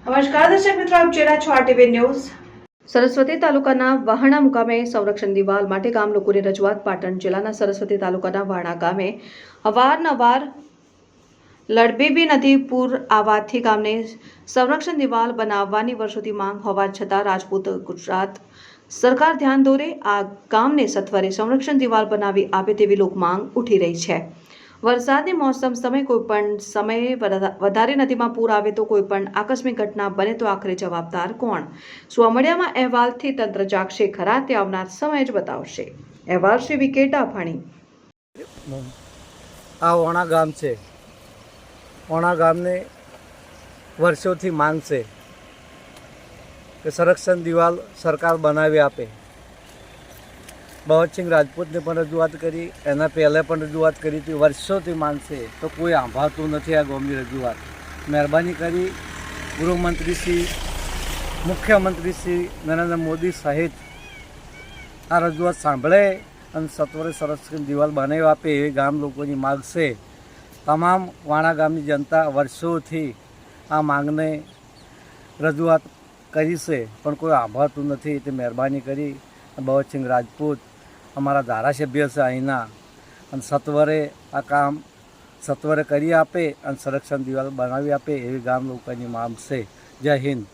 નમસ્કાર, દર્શક મિત્રો, આપ જોઈ રહ્યા છો આરટીવી ન્યૂઝ. સરસ્વતી તાલુકાના વાહણા મુકામે સંરક્ષણ દિવાલ માટે ગામ લોકોની રજૂઆત પાટણ જિલ્લાના સરસ્વતી તાલુકાના વહાણા ગામે અવારનવાર લડબેબી નદી પૂર આવવાથી ગામને સંરક્ષણ દિવાલ બનાવવાની વર્ષોથી માંગ હોવા છતાં રાજપૂત ગુજરાત સરકાર ધ્યાન દોરે આ ગામને સત્વરે સંરક્ષણ દિવાલ બનાવી આપે તેવી લોક માંગ ઉઠી રહી છે. વરસાદની મોસમ સમયે કોઈ પણ સમયે વધારે નદીમાં પૂર આવે તો કોઈ પણ આકસ્મિક ઘટના બને તો આખરે જવાબદાર કોણ? સોમડિયામાં અહેવાલથી તંત્ર જાગશે ખરા? તે આવનાર સમય જ બતાવશે. અહેવાલ શ્રી વિકેટા ડાભાણી આ ઓણા ગામ છે. ઓણા ગામને વર્ષોથી માંગ છે કે સંરક્ષણ દિવાલ સરકાર બનાવી આપે. ભગતસિંહ રાજપૂતને પણ રજૂઆત કરી, એના પહેલાં પણ રજૂઆત કરી હતી, વર્ષોથી માનશે, તો કોઈ આંભાતું નથી આ ગામની રજૂઆત. મહેરબાની કરી ગૃહમંત્રીશ્રી મુખ્યમંત્રીશ્રી નરેન્દ્ર મોદી સહિત આ રજૂઆત સાંભળે અને સત્વરે સરસ દિવાલ બનાવી આપે એવી ગામ લોકોની માગ છે. તમામ વાણા ગામની જનતા વર્ષોથી આ માંગને રજૂઆત કરી છે, પણ કોઈ આંભાતું નથી. તે મહેરબાની કરી ભવતસિંહ રાજપૂત અમારા ધારાસભ્ય છે અહીંના. અને સત્વરે આ કામ સત્વરે કરી આપે અને સંરક્ષણ દિવાલ બનાવી આપે એવી ગામ લોકોની માંગ છે. જય હિન્દ.